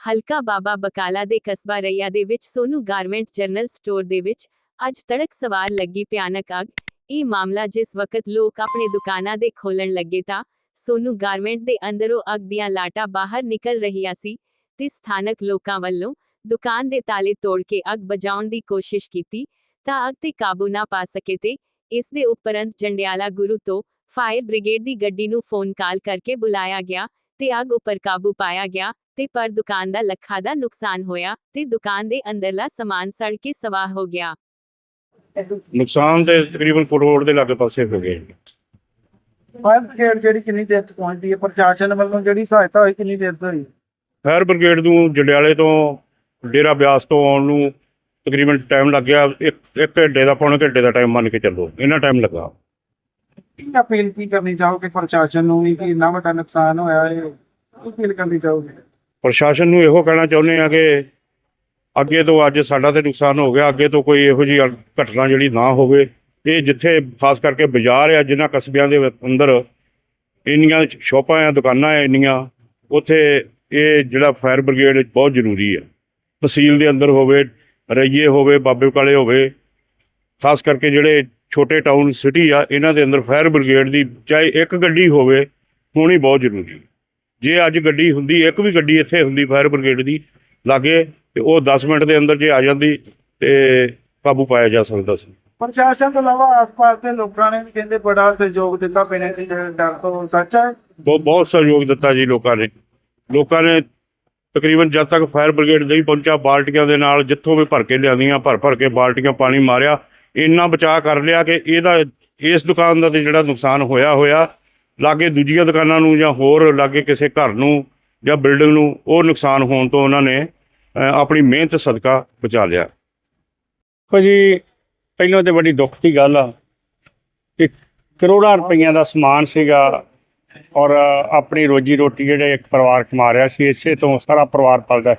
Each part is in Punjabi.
ਹਲਕਾ ਬਾਬਾ ਬਕਾਲਾ ਦੇ ਕਸਬਾ ਰਈਆ ਦੇ ਵਿੱਚ ਸੋਨੂ ਗਾਰਮੈਂਟ ਜਨਰਲ ਸਟੋਰ ਦੇ ਵਿੱਚ ਅੱਜ ਤੜਕ ਸਵਾਰ ਲੱਗੀ ਭਿਆਨਕ ਅੱਗ। ਇਹ ਮਾਮਲਾ ਜਿਸ ਵਕਤ ਲੋਕ ਆਪਣੇ ਦੁਕਾਨਾਂ ਦੇ ਖੋਲਣ ਲੱਗੇ ਤਾਂ ਸੋਨੂ ਗਾਰਮੈਂਟ ਦੇ ਅੰਦਰੋਂ ਅੱਗ ਦੀਆਂ ਲਾਟਾਂ ਬਾਹਰ ਨਿਕਲ ਰਹੀਆਂ ਸੀ ਤੇ ਸਥਾਨਕ ਲੋਕਾਂ ਵੱਲੋਂ ਦੁਕਾਨ ਦੇ ਤਾਲੇ ਤੋੜ ਕੇ ਅੱਗ ਬੁਝਾਉਣ ਦੀ ਕੋਸ਼ਿਸ਼ ਕੀਤੀ ਤਾਂ ਅੱਗ ਤੇ ਕਾਬੂ ਨਾ ਪਾ ਸਕੇ ਤੇ ਇਸ ਦੇ ਉਪਰੰਤ ਜੰਡਿਆਲਾ ਗੁਰੂ ਤੋਂ ਫਾਇਰ ਬ੍ਰਿਗੇਡ ਦੀ ਗੱਡੀ ਨੂੰ ਫੋਨ ਕਾਲ ਕਰਕੇ ਬੁਲਾਇਆ ਗਿਆ ਤੇ ਅੱਗ ਉੱਪਰ ਕਾਬੂ ਪਾਇਆ ਗਿਆ ਤੇ ਪਰ ਦੁਕਾਨ ਦਾ ਲੱਖਾਂ ਦਾ ਨੁਕਸਾਨ ਹੋਇਆ ਤੇ ਦੁਕਾਨ ਦੇ ਅੰਦਰਲਾ ਸਮਾਨ ਸੜ ਕੇ ਸਵਾਹ ਹੋ ਗਿਆ। ਨੁਕਸਾਨ ਤੇ ਤਕਰੀਬਨ ਕਰੋੜ ਦੇ ਲਾਗੇ ਪਾਸੇ ਹੋ ਗਏ। ਫਾਇਰ ਬ੍ਰਿਗੇਡ ਜਿਹੜੀ ਕਿੰਨੀ ਦੇਰ ਚ ਪਹੁੰਚਦੀ ਹੈ? ਪ੍ਰਸ਼ਾਸਨ ਵੱਲੋਂ ਜਿਹੜੀ ਸਹਾਇਤਾ ਹੋਈ ਕਿੰਨੀ ਦੇਰ ਤੋਂ ਹੋਈ? ਫਾਇਰ ਬ੍ਰਿਗੇਡ ਨੂੰ ਜੰਡਿਆਲੇ ਤੋਂ ਡੇਰਾ ਬਿਆਸ ਤੋਂ ਆਉਣ ਨੂੰ ਤਕਰੀਬਨ ਟਾਈਮ ਲੱਗ ਗਿਆ ਇੱਕ ਇੱਕ ਘੰਟੇ ਦਾ ਪੌਣੇ ਘੰਟੇ ਦਾ ਟਾਈਮ ਮੰਨ ਕੇ ਚੱਲੋ। ਇੰਨਾ ਟਾਈਮ ਲੱਗਾ। ਕੀ ਅਪੀਲ ਕੀ ਕਰਨੀ ਚਾਹੋਗੇ ਪ੍ਰਸ਼ਾਸਨ ਨੂੰ ਵੀ ਕਿ ਇੰਨਾ ਵੱਡਾ ਨੁਕਸਾਨ ਹੋਇਆ ਹੈ? ਕੀ ਅਪੀਲ ਕਰਨੀ ਚਾਹੋਗੇ? ਪ੍ਰਸ਼ਾਸਨ ਨੂੰ ਇਹੋ ਕਹਿਣਾ ਚਾਹੁੰਦੇ ਆ ਕਿ ਅੱਗੇ ਤੋਂ ਅੱਜ ਸਾਡਾ ਤੇ ਨੁਕਸਾਨ ਹੋ ਗਿਆ, ਅੱਗੇ ਤੋਂ ਕੋਈ ਇਹੋ ਜਿਹੀ ਘਟਨਾ ਜਿਹੜੀ ਨਾ ਹੋਵੇ। ਇਹ ਜਿੱਥੇ ਖਾਸ ਕਰਕੇ ਬਾਜ਼ਾਰ ਆ, ਜਿਨ੍ਹਾਂ ਕਸਬਿਆਂ ਦੇ ਅੰਦਰ ਇੰਨੀਆਂ ਸ਼ੋਪਾਂ ਆ, ਦੁਕਾਨਾਂ ਆ ਇੰਨੀਆਂ, ਉੱਥੇ ਇਹ ਜਿਹੜਾ ਫਾਇਰ ਬ੍ਰਿਗੇਡ ਬਹੁਤ ਜ਼ਰੂਰੀ ਹੈ ਤਹਿਸੀਲ ਦੇ ਅੰਦਰ ਹੋਵੇ, ਰਈਏ ਹੋਵੇ, ਬਾਬੇ ਕਾਲੇ ਹੋਵੇ, ਖਾਸ ਕਰਕੇ ਜਿਹੜੇ ਛੋਟੇ ਟਾਊਨ ਸਿਟੀ ਆ ਇਹਨਾਂ ਦੇ ਅੰਦਰ ਫਾਇਰ ਬ੍ਰਿਗੇਡ ਦੀ ਚਾਹੇ ਇੱਕ ਗੱਡੀ ਹੋਵੇ ਹੋਣੀ ਬਹੁਤ ਜ਼ਰੂਰੀ ਹੈ। ਜੇ ਅੱਜ ਗੱਡੀ ਹੁੰਦੀ ਇੱਕ ਵੀ ਗੱਡੀ ਇੱਥੇ ਹੁੰਦੀ ਫਾਇਰ ਬ੍ਰਿਗੇਡ ਦੀ ਲਾਗੇ ਤੇ ਉਹ 10 ਮਿੰਟ ਦੇ ਅੰਦਰ ਜੇ ਆ ਜਾਂਦੀ ਤੇ ਕਾਬੂ ਪਾਇਆ ਜਾ ਸਕਦਾ ਸੀ। ਪ੍ਰਸ਼ਾਸਨ ਤੋਂ ਇਲਾਵਾ ਆਸ-ਪਾਸ ਦੇ ਲੋਕਾਂ ਨੇ ਵੀ ਕਹਿੰਦੇ ਬੜਾ ਸਹਿਯੋਗ ਦਿੱਤਾ ਪਿੰਡ ਦੇ ਡਰ ਤੋਂ ਸੱਚ ਹੈ। ਬਹੁਤ ਬਹੁਤ ਸਹਿਯੋਗ ਦਿੱਤਾ ਜੀ ਲੋਕਾਂ ਨੇ। ਲੋਕਾਂ ਨੇ ਤਕਰੀਬਨ ਜਦ ਤੱਕ ਫਾਇਰ ਬ੍ਰਿਗੇਡ ਨਹੀਂ ਪਹੁੰਚਾ ਬਾਲਟੀਆਂ ਦੇ ਨਾਲ ਜਿੱਥੋਂ ਵੀ ਭਰ ਕੇ ਲਿਆਂਦੀਆਂ ਭਰ ਭਰ ਕੇ ਬਾਲਟੀਆਂ ਪਾਣੀ ਮਾਰਿਆ ਇੰਨਾ ਬਚਾਅ ਕਰ ਲਿਆ ਕਿ ਇਹਦਾ ਇਸ ਦੁਕਾਨ ਦਾ ਤੇ ਜਿਹੜਾ ਨੁਕਸਾਨ ਹੋਇਆ ਹੋਇਆ, ਲਾਗੇ ਦੂਜੀਆਂ ਦੁਕਾਨਾਂ ਨੂੰ ਜਾਂ ਹੋਰ ਲਾਗੇ ਕਿਸੇ ਘਰ ਨੂੰ ਜਾਂ ਬਿਲਡਿੰਗ ਨੂੰ ਉਹ ਨੁਕਸਾਨ ਹੋਣ ਤੋਂ ਉਹਨਾਂ ਨੇ ਆਪਣੀ ਮਿਹਨਤ ਸਦਕਾ ਬਚਾ ਲਿਆ ਭਾਜੀ, ਪਹਿਲਾਂ ਤੇ ਬੜੀ ਦੁੱਖ ਦੀ ਗੱਲ ਆ ਕਿ ਕਰੋੜਾਂ ਰੁਪਈਆਂ ਦਾ ਸਮਾਨ ਸੀਗਾ ਔਰ ਆਪਣੀ ਰੋਜੀ ਰੋਟੀ ਜਿਹੜੇ ਇੱਕ ਪਰਿਵਾਰ ਕਮਾ ਰਿਹਾ ਸੀ, ਇਸੇ ਤੋਂ ਸਾਰਾ ਪਰਿਵਾਰ ਪਲਦਾ ਹੈ।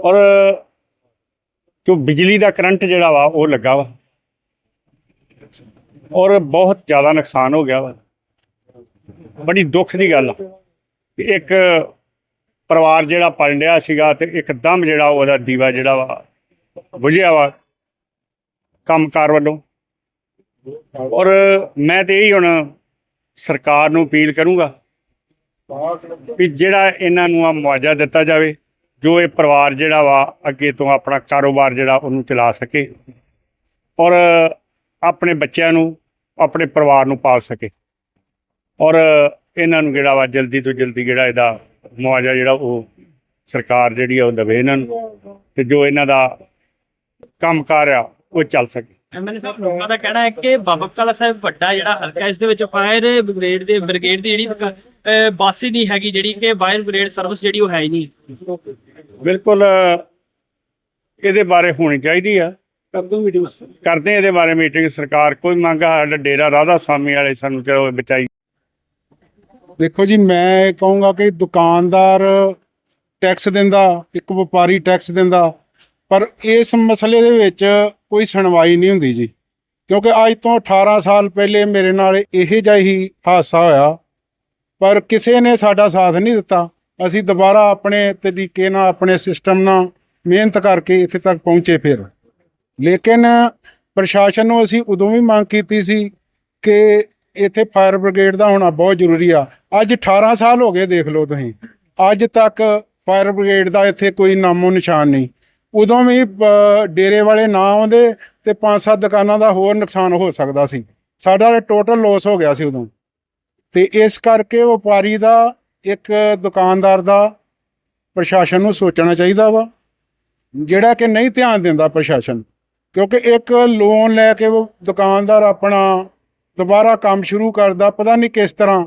ਔਰ ਜੋ ਬਿਜਲੀ ਦਾ ਕਰੰਟ ਜਿਹੜਾ ਵਾ, ਉਹ ਲੱਗਾ ਵਾ। ਔਰ ਬਹੁਤ ਜ਼ਿਆਦਾ ਨੁਕਸਾਨ ਹੋ ਗਿਆ ਵਾ। ਬੜੀ ਦੁੱਖ ਦੀ ਗੱਲ ਆ। ਕਿ ਇੱਕ ਪਰਿਵਾਰ ਜਿਹੜਾ ਪਲ ਰਿਹਾ ਸੀਗਾ ਤੇ ਇੱਕਦਮ ਜਿਹੜਾ ਉਹਦਾ ਦੀਵਾ ਜਿਹੜਾ ਵਾ, ਬੁਝਿਆ ਵਾ ਕੰਮਕਾਰ ਵੱਲੋਂ। ਔਰ ਮੈਂ ਤੇ ਇਹੀ ਹੁਣ ਸਰਕਾਰ ਨੂੰ ਅਪੀਲ ਕਰੂੰਗਾ ਵੀ ਜਿਹੜਾ ਇਹਨਾਂ ਨੂੰ ਆ ਮੁਆਵਜ਼ਾ ਦਿੱਤਾ ਜਾਵੇ ਜੋ ਇਹ ਪਰਿਵਾਰ ਜਿਹੜਾ ਵਾ, ਅੱਗੇ ਤੋਂ ਆਪਣਾ ਕਾਰੋਬਾਰ ਜਿਹੜਾ ਉਹਨੂੰ ਚਲਾ ਸਕੇ ਔਰ ਆਪਣੇ ਬੱਚਿਆਂ ਨੂੰ, ਆਪਣੇ ਪਰਿਵਾਰ ਨੂੰ ਪਾਲ ਸਕੇ। ਔਰ ਇਹਨਾਂ ਨੂੰ ਜਿਹੜਾ ਵਾ, ਜਲਦੀ ਤੋਂ ਜਲਦੀ ਜਿਹੜਾ ਇਹਦਾ ਮੁਆਵਜ਼ਾ ਜਿਹੜਾ ਉਹ ਸਰਕਾਰ ਜਿਹੜੀ ਆ ਉਹ ਦੇਵੇ ਇਹਨਾਂ ਨੂੰ ਤੇ ਜੋ ਇਹਨਾਂ ਦਾ ਕੰਮਕਾਰ ਆ, ਉਹ ਚੱਲ ਸਕੇ। ਐਮਐਲਏ ਸਾਹਿਬ ਲੋਕਾਂ ਦਾ ਕਹਿਣਾ ਹੈ ਕਿ ਬਾਬਾ ਬਕਾਲਾ ਸਾਹਿਬ ਵੱਡਾ ਜਿਹੜਾ ਹਲਕਾ ਇਸ ਦੇ ਵਿੱਚ ਫਾਇਰ ਬ੍ਰਿਗੇਡ ਦੇ ਬ੍ਰਿਗੇਡ ਦੀ ਜਿਹੜੀ ਬੱਸ ਹੀ ਨਹੀਂ ਹੈਗੀ ਜਿਹੜੀ ਕਿ ਫਾਇਰ ਬ੍ਰਿਗੇਡ ਸਰਵਿਸ ਜਿਹੜੀ ਉਹ ਹੈ ਹੀ ਨਹੀਂ। ਬਿਲਕੁਲ ਇਹਦੇ ਬਾਰੇ ਹੋਣੀ ਚਾਹੀਦੀ ਆ। ਕਰਦੇ ਇਹਦੇ ਬਾਰੇ ਮੀਟਿੰਗ ਸਰਕਾਰ ਕੋਈ ਮੰਗ ਸਾਡਾ ਡੇਰਾ ਰਾਧਾ ਸਵਾਮੀ ਵਾਲੇ ਸਾਨੂੰ ਚਲੋ ਬਚਾਈ। ਦੇਖੋ ਜੀ ਮੈਂ ਕਹੂੰਗਾ ਕਿ ਦੁਕਾਨਦਾਰ ਟੈਕਸ ਦਿੰਦਾ ਇੱਕ ਵਪਾਰੀ ਟੈਕਸ ਦਿੰਦਾ ਪਰ ਇਸ ਮਸਲੇ ਦੇ ਵਿੱਚ ਕੋਈ ਸੁਣਵਾਈ ਨਹੀਂ ਹੁੰਦੀ ਜੀ। ਕਿਉਂਕਿ ਅੱਜ ਤੋਂ 18 ਸਾਲ ਪਹਿਲੇ ਮੇਰੇ ਨਾਲ ਇਹੋ ਜਿਹਾ ਹੀ ਹਾਦਸਾ ਹੋਇਆ। ਪਰ ਕਿਸੇ ਨੇ ਸਾਡਾ ਸਾਥ ਨਹੀਂ ਦਿੱਤਾ। ਅਸੀਂ ਦੁਬਾਰਾ ਆਪਣੇ ਤਰੀਕੇ ਨਾਲ, ਆਪਣੇ ਸਿਸਟਮ ਨਾਲ ਮਿਹਨਤ ਕਰਕੇ ਇੱਥੇ ਤੱਕ ਪਹੁੰਚੇ ਫਿਰ। ਲੇਕਿਨ ਪ੍ਰਸ਼ਾਸਨ ਨੂੰ ਅਸੀਂ ਉਦੋਂ ਵੀ ਮੰਗ ਕੀਤੀ ਸੀ ਕਿ ਇੱਥੇ ਫਾਇਰ ਬ੍ਰਿਗੇਡ ਦਾ ਹੋਣਾ ਬਹੁਤ ਜ਼ਰੂਰੀ ਆ। ਅੱਜ 18 ਸਾਲ ਹੋ ਗਏ ਦੇਖ ਲਓ ਤੁਸੀਂ। ਅੱਜ ਤੱਕ ਫਾਇਰ ਬ੍ਰਿਗੇਡ ਦਾ ਇੱਥੇ ਕੋਈ ਨਾਮੋ ਨਿਸ਼ਾਨ ਨਹੀਂ। ਉਦੋਂ ਵੀ ਡੇਰੇ ਵਾਲੇ ਨਾ ਆਉਂਦੇ ਤੇ ਪੰਜ ਸੱਤ ਦੁਕਾਨਾਂ ਦਾ ਹੋਰ ਨੁਕਸਾਨ ਹੋ ਸਕਦਾ ਸੀ। ਸਾਡਾ ਟੋਟਲ ਲਾਸ ਹੋ ਗਿਆ ਸੀ ਉਦੋਂ। ਤੇ ਇਸ ਕਰਕੇ ਵਪਾਰੀ ਦਾ, ਇੱਕ ਦੁਕਾਨਦਾਰ ਦਾ ਪ੍ਰਸ਼ਾਸਨ ਨੂੰ ਸੋਚਣਾ ਚਾਹੀਦਾ ਵਾ, ਜਿਹੜਾ ਕਿ ਨਹੀਂ ਧਿਆਨ ਦਿੰਦਾ ਪ੍ਰਸ਼ਾਸਨ। ਕਿਉਂਕਿ ਇੱਕ ਲੋਨ ਲੈ ਕੇ ਉਹ ਦੁਕਾਨਦਾਰ ਆਪਣਾ ਦੁਬਾਰਾ ਕੰਮ ਸ਼ੁਰੂ ਕਰਦਾ, ਪਤਾ ਨਹੀਂ ਕਿਸ ਤਰ੍ਹਾਂ।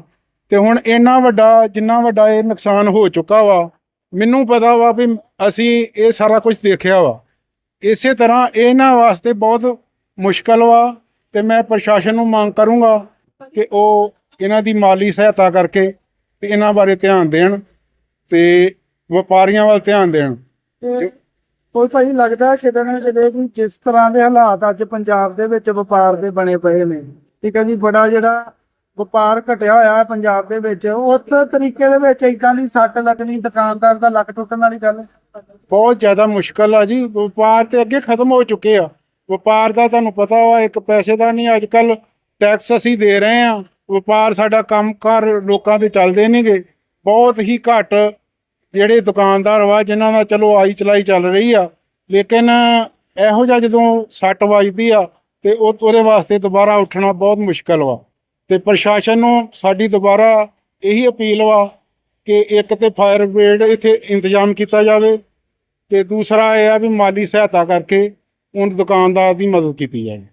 ਤੇ ਹੁਣ ਇੰਨਾ ਵੱਡਾ, ਜਿੰਨਾ ਵੱਡਾ ਇਹ ਨੁਕਸਾਨ ਹੋ ਚੁੱਕਾ ਵਾ ਮੈਨੂੰ ਪਤਾ ਵਾ ਵੀ ਅਸੀਂ ਇਹ ਸਾਰਾ ਕੁਝ ਦੇਖਿਆ ਵਾ। ਇਸੇ ਤਰ੍ਹਾਂ ਇਹਨਾਂ ਵਾਸਤੇ ਬਹੁਤ ਮੁਸ਼ਕਲ ਵਾ ਤੇ ਮੈਂ ਪ੍ਰਸ਼ਾਸਨ ਨੂੰ ਮੰਗ ਕਰੂੰਗਾ ਕਿ ਉਹ ਇਹਨਾਂ ਦੀ ਮਾਲੀ ਸਹਾਇਤਾ ਕਰਕੇ ਤੇ ਇਹਨਾਂ ਬਾਰੇ ਧਿਆਨ ਦੇਣ ਤੇ ਵਪਾਰੀਆਂ ਵੱਲ ਧਿਆਨ ਦੇਣ। ਤੇ ਕੋਈ ਭਾਈ ਲੱਗਦਾ ਕਿਤੇ ਨਾ ਕਿਤੇ ਵੀ ਜਿਸ ਤਰ੍ਹਾਂ ਦੇ ਹਾਲਾਤ ਅੱਜ ਪੰਜਾਬ ਦੇ ਵਿੱਚ ਵਪਾਰ ਦੇ ਬਣੇ ਪਏ ਨੇ। ਠੀਕ ਹੈ ਜੀ, ਬੜਾ ਜਿਹੜਾ ਵਪਾਰ ਘਟਿਆ ਹੋਇਆ ਹੈ ਪੰਜਾਬ ਦੇ ਵਿੱਚ। ਉਸ ਤਰੀਕੇ ਦੇ ਵਿੱਚ ਇਦਾਂ ਦੀ ਸੱਟ ਲੱਗਣੀ ਦੁਕਾਨਦਾਰ ਦਾ ਲੱਕ ਟੁੱਟਣ ਵਾਲੀ ਗੱਲ ਬਹੁਤ ਜ਼ਿਆਦਾ ਮੁਸ਼ਕਲ ਆ ਜੀ। ਵਪਾਰ ਤੇ ਅੱਗੇ ਖਤਮ ਹੋ ਚੁੱਕੇ ਆ। ਵਪਾਰ ਦਾ ਤੁਹਾਨੂੰ ਪਤਾ ਵਾ, ਇੱਕ ਪੈਸੇ ਦਾ ਨਹੀਂ ਅੱਜ ਕੱਲ ਟੈਕਸ ਅਸੀਂ ਦੇ ਰਹੇ ਆ। ਵਪਾਰ ਸਾਡਾ ਕੰਮਕਾਰ ਲੋਕਾਂ ਦੇ ਚੱਲਦੇ ਨਹੀਂਗੇ ਬਹੁਤ ਹੀ ਘੱਟ ਜਿਹੜੇ ਦੁਕਾਨਦਾਰ ਵਾ, ਜਿਨ੍ਹਾਂ ਦਾ ਚਲੋ ਆਈ ਚਲਾਈ ਚੱਲ ਰਹੀ ਆ। ਲੇਕਿਨ ਇਹੋ ਜਿਹਾ ਜਦੋਂ ਸੱਟ ਵੱਜਦੀ ਆ, ਤੇ ਉਹ ਉਹਦੇ ਵਾਸਤੇ ਦੁਬਾਰਾ ਉੱਠਣਾ ਬਹੁਤ ਮੁਸ਼ਕਲ ਵਾ। ਤੇ ਪ੍ਰਸ਼ਾਸਨ ਨੂੰ ਸਾਡੀ ਦੁਬਾਰਾ ਇਹੀ ਅਪੀਲ ਵਾ ਕਿ ਇੱਕ ਤੇ ਫਾਇਰ ਬ੍ਰਿਗੇਡ ਇੱਥੇ ਇੰਤਜ਼ਾਮ ਕੀਤਾ ਜਾਵੇ ਤੇ ਦੂਸਰਾ ਇਹ ਆ ਵੀ ਮਾਲੀ ਸਹਾਇਤਾ ਕਰਕੇ ਉਹਨਾਂ ਦੁਕਾਨਦਾਰ ਦੀ ਮਦਦ ਕੀਤੀ ਜਾਵੇ।